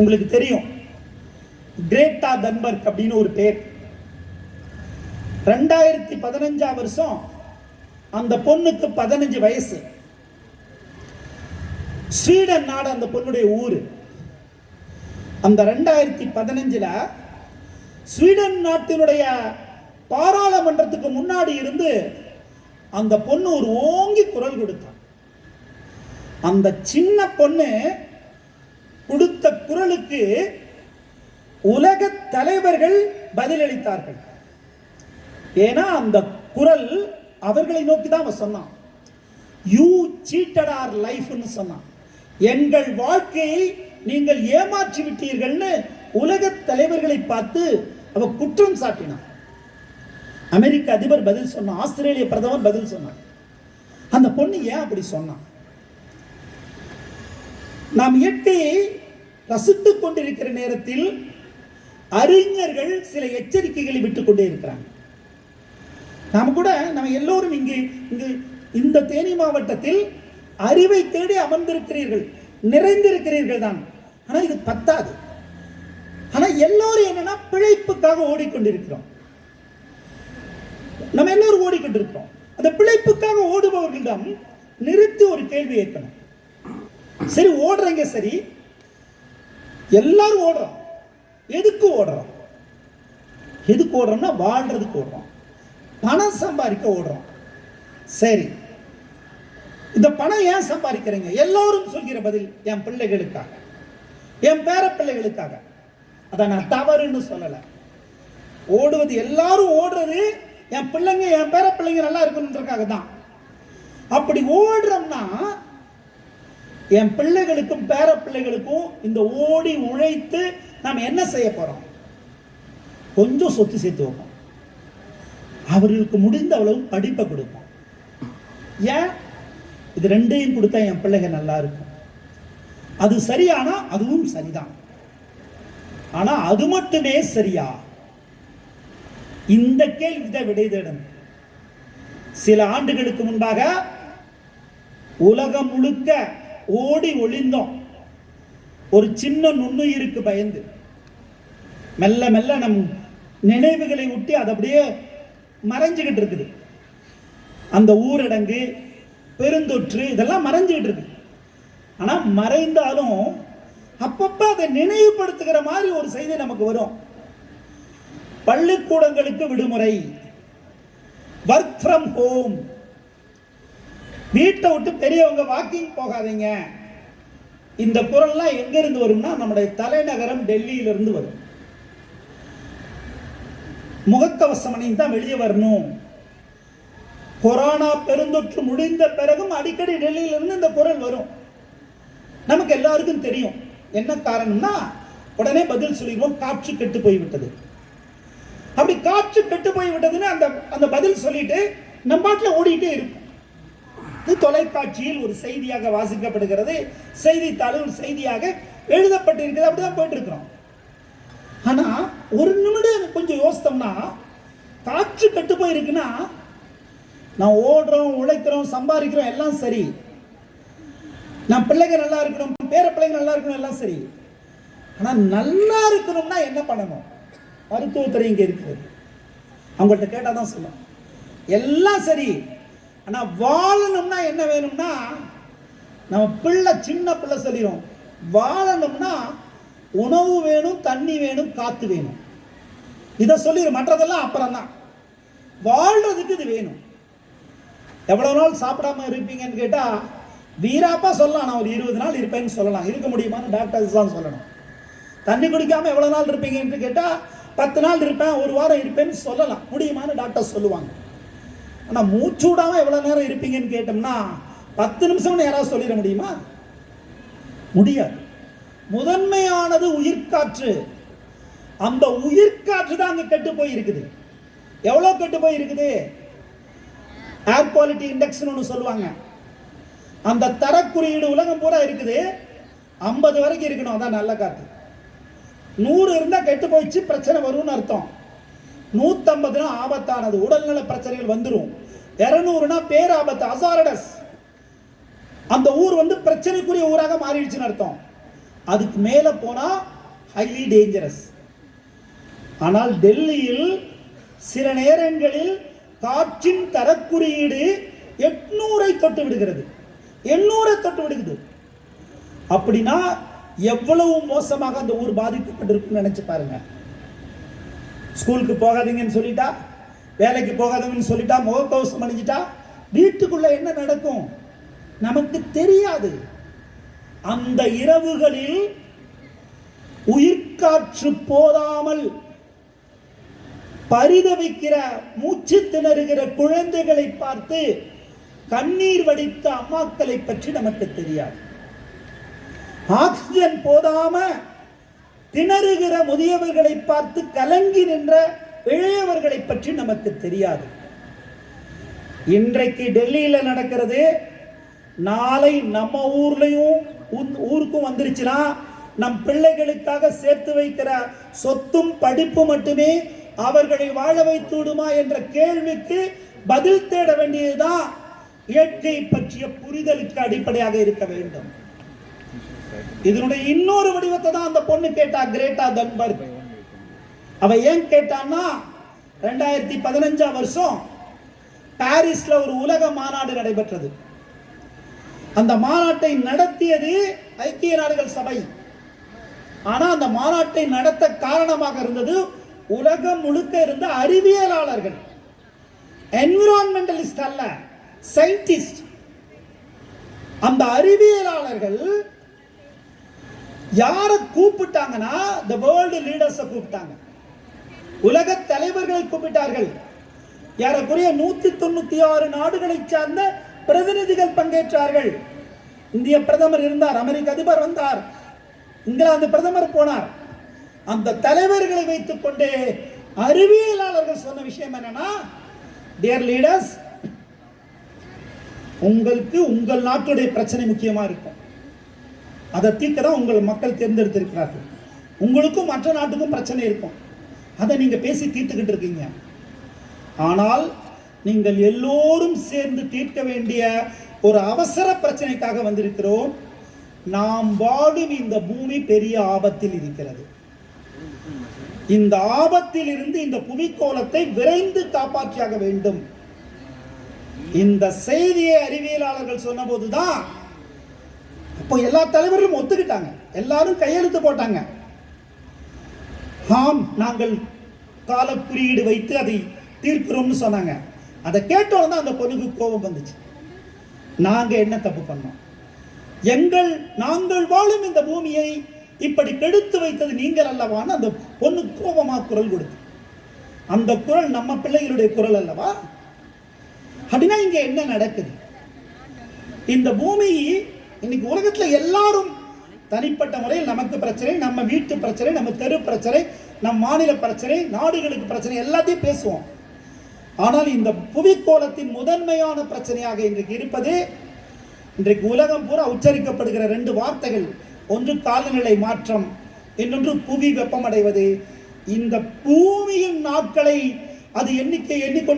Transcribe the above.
உங்களுக்கு தெரியும். Greta Thunberg அப்படின்னு ஒரு பேர். ரெண்டாயிரத்தி பதினஞ்சாம் வருஷம் அந்த பொண்ணுக்கு பதினஞ்சு வயசு. ஸ்வீடன் நாடு அந்த பொண்ணுடைய ஊர். அந்த ரெண்டாயிரத்தி பதினஞ்சில் ஸ்வீடன் நாட்டினுடைய பாராளுமன்றத்துக்கு முன்னாடி இருந்து அந்த பொண்ணு ஒரு ஓங்கி குரல் கொடுத்தான் அந்த சின்ன பொண்ணு கொடுத்த குரலுக்கு உலக தலைவர்கள் பதிலளித்தார்கள். ஏன்னா அந்த குரல் அவர்களை நோக்கி தான் அவன் சொன்னான். யூ சீட்டட் ஆர் லைஃப்னு சொன்னான். எங்கள் வாழ்க்கையை நீங்கள் ஏமாற்றி விட்டீர்கள்னு உலக தலைவர்களை பார்த்து அவ குற்றம் சாட்டினான். அமெரிக்க அதிபர் பதில் சொன்னான். ஆஸ்திரேலிய பிரதமர் பதில் சொன்னான். அந்த பொண்ணு ஏன் அப்படி சொன்னான்? நாம் இயற்கையை ரசித்துக் கொண்டிருக்கிற நேரத்தில் அறிஞர்கள் சில எச்சரிக்கைகளை விட்டுக் கொண்டே இருக்கிறாங்க. நாம கூட நம்ம எல்லோரும் இங்கு இங்கு இந்த தேனி மாவட்டத்தில் அறிவை தேடி அமர்ந்திருக்கிறீர்கள் நிறைந்திருக்கிறீர்கள் தான். ஆனா இது பத்தாது. ஆனா எல்லோரும் என்னன்னா பிழைப்புக்காக ஓடிக்கொண்டிருக்கிறோம். நம்ம எல்லோரும் ஓடிக்கொண்டிருக்கிறோம். அந்த பிழைப்புக்காக ஓடுபவர்களிடம் நிறுத்தி ஒரு கேள்வி ஏற்படும் சரி ஓடுறீங்க சரி. எல்லாரும் ஓடுறோம். எதுக்கு ஓடுறோம்? எதுக்கு ஓடுறோம்னா வாழ்றதுக்கு ஓடுறோம். பணம் சம்பாதிக்க ஓடுறோம். சரி. இந்த பணம் ஏன் சம்பாதிக்கிறீங்க? எல்லோரும் சொல்கிற பதில் என் பிள்ளைகளுக்காக. என் பேர பிள்ளைகளுக்காக. அதை நான் தவறுன்னு சொல்லலை. ஓடுவது எல்லாரும் ஓடுறது என் பிள்ளைங்க என் பேர பிள்ளைங்க நல்லா இருக்கணுன்றதுக்காக தான் அப்படி ஓடுறோம்னா என் பிள்ளைகளுக்கும் பேர பிள்ளைகளுக்கும் இந்த ஓடி உழைத்து நாம் என்ன செய்ய போறோம்? கொஞ்சம் சொத்து சேர்த்து வைப்போம். அவர்களுக்கு முடிந்த அளவு படிப்பை கொடுப்போம். ஏன்? இது ரெண்டையும் கொடுத்தா என் பிள்ளைங்க நல்லா இருக்கும். அது சரியானா? அதுவும் சரிதான். ஆனா அது மட்டுமே சரியா? இந்த கேள்விதான் விடை தேடும் சில ஆண்டுகளுக்கு முன்பாக உலகம் முழுக்க ஓடி ஒளிந்தோம். ஒரு சின்ன நுண்ணுயிருக்கு பயந்து. மெல்ல மெல்ல நம் நினைவுகளை ஒட்டி அது அப்படியே மறைஞ்சுக்கிட்டு இருக்குது. அந்த ஊரடங்கு பெருந்தொற்று இதெல்லாம் மறைஞ்சுக்கிட்டு இருக்கு ஆனால் மறைந்தாலும் அப்பப்ப அதை நினைவுபடுத்துகிற மாதிரி ஒரு செய்தி நமக்கு வரும். பள்ளிக்கூடங்களுக்கு விடுமுறை. ஒர்க் ஃப்ரம் ஹோம் வீட்டை விட்டு பெரியவங்க வாக்கிங் போகாதீங்க. இந்த குரல்லாம் எங்க இருந்து வரும்னா நம்முடைய தலைநகரம் டெல்லியிலிருந்து வரும். முகக்கவசம் அணிந்து தான் வெளியே வரணும். கொரோனா பெருந்தொற்று முடிந்த பிறகும் அடிக்கடி டெல்லியிலிருந்து இந்த குரல் வரும். நமக்கு எல்லாருக்கும் தெரியும். என்ன காரணம்னா உடனே பதில் சொல்லிடுவோம் காற்று கெட்டு போய்விட்டது. அப்படி காற்று கெட்டு போய் விட்டதுன்னு அந்த அந்த பதில் சொல்லிட்டு நம்ம பாட்டில் ஓடிட்டே இருக்கும் இது தொலைக்காட்சியில் ஒரு செய்தியாக வாசிக்கப்படுகிறது. செய்தித்தாளில் ஒரு செய்தியாக எழுதப்பட்டிருக்கிறது. அப்படிதான் போயிட்டு இருக்கிறோம் ஆனா ஒரு நிமிடம் கொஞ்சம் யோசித்தோம்னா காற்று கெட்டு போயிருக்குன்னா நான் ஓடுறோம் உழைக்கிறோம் சம்பாதிக்கிறோம் எல்லாம் சரி. நான் பிள்ளைங்க நல்லா இருக்கணும் பேர பிள்ளைங்க நல்லா இருக்கணும் எல்லாம் சரி. ஆனால் நல்லா இருக்கணும்னா என்ன பண்ணணும்? மருத்துவத்துறை இங்கே இருக்கிறது அவங்கள்ட்ட கேட்டால் தான் சொல்லணும் எல்லாம் சரி. ஆனால் வாழணும்னா என்ன வேணும்னா நம்ம பிள்ளை சின்ன பிள்ளை சொல்லிடும் வாழணும்னா உணவு வேணும் தண்ணி வேணும் காற்று வேணும். இதை சொல்லிடும் மற்றதெல்லாம் அப்புறம் தான் வாழ்றதுக்கு இது வேணும். எவ்வளோ நாள் சாப்பிடாம இருப்பீங்கன்னு கேட்டால் வீராப்பா சொல்லலாம். நான் ஒரு இருபது நாள் இருப்பேன்னு சொல்லலாம். இருக்க முடியுமான்னு டாக்டர்ஸ் தான் சொல்லணும். தண்ணி குடிக்காம எவ்வளோ நாள் இருப்பீங்கன்னு கேட்டால் பத்து நாள் இருப்பேன் ஒரு வாரம் இருப்பேன்னு சொல்லலாம். முடியுமான்னு டாக்டர் சொல்லுவாங்க. ஆனா மூச்சு விடாமல் எவ்வளவு நேரம் இருப்பீங்கன்னு கேட்டோம்னா பத்து நிமிஷம்னு யாராவது சொல்லிட முடியுமா? முடியாது. முதன்மையானது உயிர்காற்று அந்த உயிர்காற்று தான் அங்க கெட்டு போய் இருக்குது எவ்வளவு கெட்டு போய் இருக்குது ஏர் குவாலிட்டி இண்டெக்ஸ்னு ஒன்று சொல்லுவாங்க. அந்த தரக்குறியீடு உலகம் பூரா இருக்குது. ஐம்பது வரைக்கும் இருக்கணும். அதான் நல்ல காற்று. நூறு இருந்தால் கெட்டு போயிடுச்சு பிரச்சனை வரும்னு அர்த்தம். நூத்தம்பதுனா ஆபத்தானது. உடல்நல பிரச்சனைகள் வந்துடும் இருநூறுனா பேராபத்து அசாரடஸ். அந்த ஊர் வந்து பிரச்சனைக்குரிய ஊராக மாறிடுச்சுன்னு அர்த்தம். அதுக்கு மேலே போனா ஹைலி டேஞ்சரஸ் ஆனால் டெல்லியில் சில நேரங்களில் காற்றின் தரக்குறியீடு எட்நூறை தொட்டு விடுகிறது. எண்ணூறை தொட்டு விடுகிறது. அப்படின்னா எவ்வளவு மோசமாக அந்த ஊர் பாதிக்கப்பட்டிருக்குன்னு நினைச்சு பாருங்க. ஸ்கூலுக்கு போகாதீங்கன்னு சொல்லிட்டா வேலைக்கு போகாதீங்கன்னு சொல்லிட்டா முகக்கவசம் அணிஞ்சிட்டா வீட்டுக்குள்ள என்ன நடக்கும்? நமக்கு தெரியாது. அந்த இரவுகளில் உயிர்காற்று போதாமல் பரிதவிக்கிற மூச்சு திணறுகிற குழந்தைகளை பார்த்து கண்ணீர் வடித்த அம்மாக்களை பற்றி நமக்கு தெரியாது. ஆக்சிஜன் போதாம திணறுகிற முதியவர்களை பார்த்து கலங்கி நின்ற இளையவர்களை பற்றி நமக்கு தெரியாது. இன்றைக்கு டெல்லியில நடக்கிறது நாளை நம்ம ஊர்லயும் உன்- ஊருக்கும் வந்துருச்சுன்னா நம் பிள்ளைகளுக்காக சேர்த்து வைக்கிற சொத்தும் படிப்பு மட்டுமே அவர்களை வாழ வைத்து விடுமா என்ற கேள்விக்கு பதில் தேட வேண்டியதுதான் இயற்கை பற்றிய புரிதலுக்கு அடிப்படையாக இருக்க வேண்டும். இதனுடைய இன்னொரு வடிவத்தை தான் அந்த பொண்ணு கேட்டா கிரேட்டா தன்பர்க் அவ ஏன் கேட்டான்னா ரெண்டாயிரத்தி பதினஞ்சாம் வருஷம் பாரிஸ்ல ஒரு உலக மாநாடு நடைபெற்றது. அந்த மாநாட்டை நடத்தியது ஐக்கிய நாடுகள் சபை. ஆனா அந்த மாநாட்டை நடத்த காரணமாக இருந்தது உலகம் முழுக்க இருந்த அறிவியலாளர்கள். என்விரான்மெண்டலிஸ்ட் அல்ல சயின்டிஸ்ட் அந்த அறிவியலாளர்கள் யாரை கூப்பிட்டாங்கன்னா த வேர்ல்டு லீடர்ஸை கூப்பிட்டாங்க. உலக தலைவர்களை கூப்பிட்டார்கள். ஏறக்குறைய நூத்தி தொண்ணூத்தி ஆறு நாடுகளை சார்ந்த பிரதிநிதிகள் பங்கேற்றார்கள். இந்திய பிரதமர் இருந்தார் அமெரிக்க அதிபர் வந்தார் இங்கிலாந்து பிரதமர் போனார். அந்த தலைவர்களை வைத்துக் கொண்டு அறிவியலாளர்கள் சொன்ன விஷயம் என்னன்னா டியர் லீடர்ஸ் உங்களுக்கு உங்கள் நாட்டுடைய பிரச்சனை முக்கியமா இருக்கும். அதை தீர்க்க தான் உங்கள் மக்கள் தேர்ந்தெடுத்திருக்கிறார்கள். உங்களுக்கும் மற்ற நாட்டுக்கும் பிரச்சனை இருக்கும். அதை நீங்கள் பேசி தீர்த்துக்கிட்டு இருக்கீங்க. ஆனால் நீங்கள் எல்லோரும் சேர்ந்து தீர்க்க வேண்டிய ஒரு அவசர பிரச்சனைக்காக வந்திருக்கிறோம். நாம் வாழும் இந்த பூமி பெரிய ஆபத்தில் இருக்கிறது. இந்த ஆபத்தில் இருந்து இந்த புவிக்கோளத்தை விரைந்து காப்பாற்றியாக வேண்டும். இந்த செய்தியை அறிவியலாளர்கள் சொன்னபோதுதான் இப்போ எல்லா தலைவர்களும் ஒத்துக்கிட்டாங்க. எல்லாரும் கையெழுத்து போட்டாங்க. ஆம் நாங்கள் கால குறியீடு வைத்து அதை தீர்க்கிறோம்னு சொன்னாங்க. அதை கேட்டோம் தான் அந்த பொண்ணுக்கு கோபம் வந்துச்சு. நாங்கள் என்ன தப்பு பண்ணோம்? எங்கள் நாங்கள் வாழும் இந்த பூமியை இப்படி கெடுத்து வைத்தது நீங்கள் அல்லவான்னு அந்த பொண்ணு கோபமாக குரல் கொடுத்து. அந்த குரல் நம்ம பிள்ளைகளுடைய குரல் அல்லவா? அப்படின்னா இங்கே என்ன நடக்குது? இந்த பூமி இன்னைக்கு உலகத்துல எல்லாரும் தனிப்பட்ட முறையில் நமக்கு பிரச்சனை நம்ம வீட்டு பிரச்சனை நம்ம தெரு பிரச்சனை நம் மாநில பிரச்சனை நாடுகளுக்கு பிரச்சனை எல்லாத்தையும் பேசுவோம். ஆனால் இந்த புவிக்கோளத்தின் முதன்மையான பிரச்சனையாக இன்றைக்கு இருப்பது இன்றைக்கு உலகம் பூரா உச்சரிக்கப்படுகிற ரெண்டு வார்த்தைகள். ஒன்று காலநிலை மாற்றம் இன்னொன்று புவி வெப்பமடைவது. இந்த பூமியின் நாட்களை அது எண்ணிக்கை எண்ணிக்கொண்டு